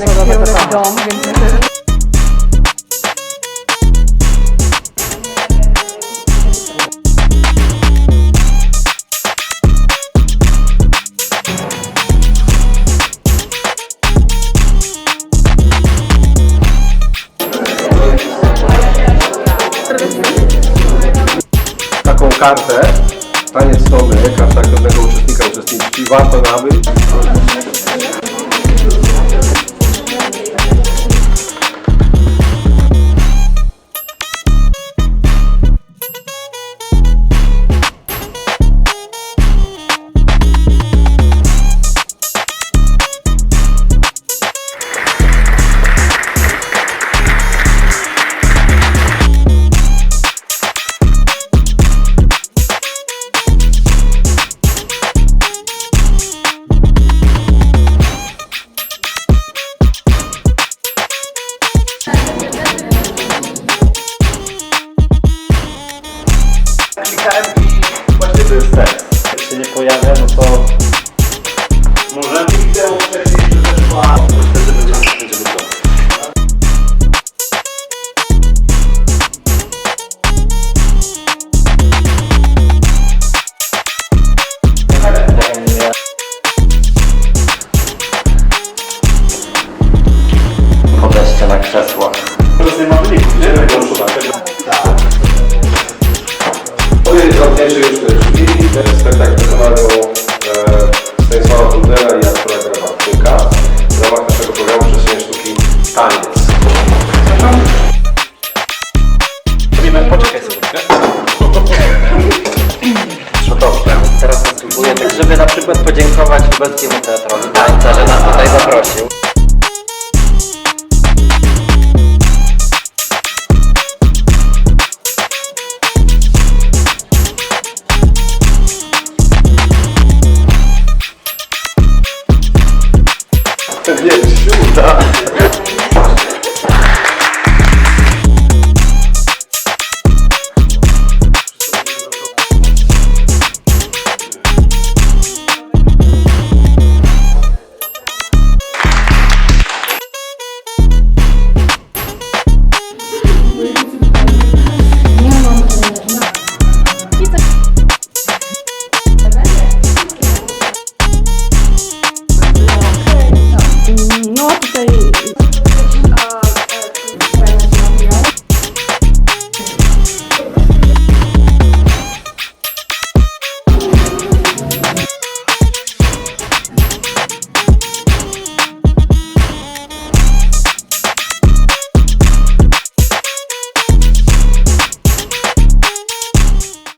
Janek dom, więc myślę, że taką kartę, taniec nowy, karta każdego uczestnika, uczestniczki, warto nabyć. I właśnie to jest tekst. Jak się nie pojawia, no to możemy Widzę wcześniej, że też była... Wtedy będziemy, będziemy to. podejście na krzesłach. obecnie mu teatralny tańca, że nas tutaj zaprosił. Pewnie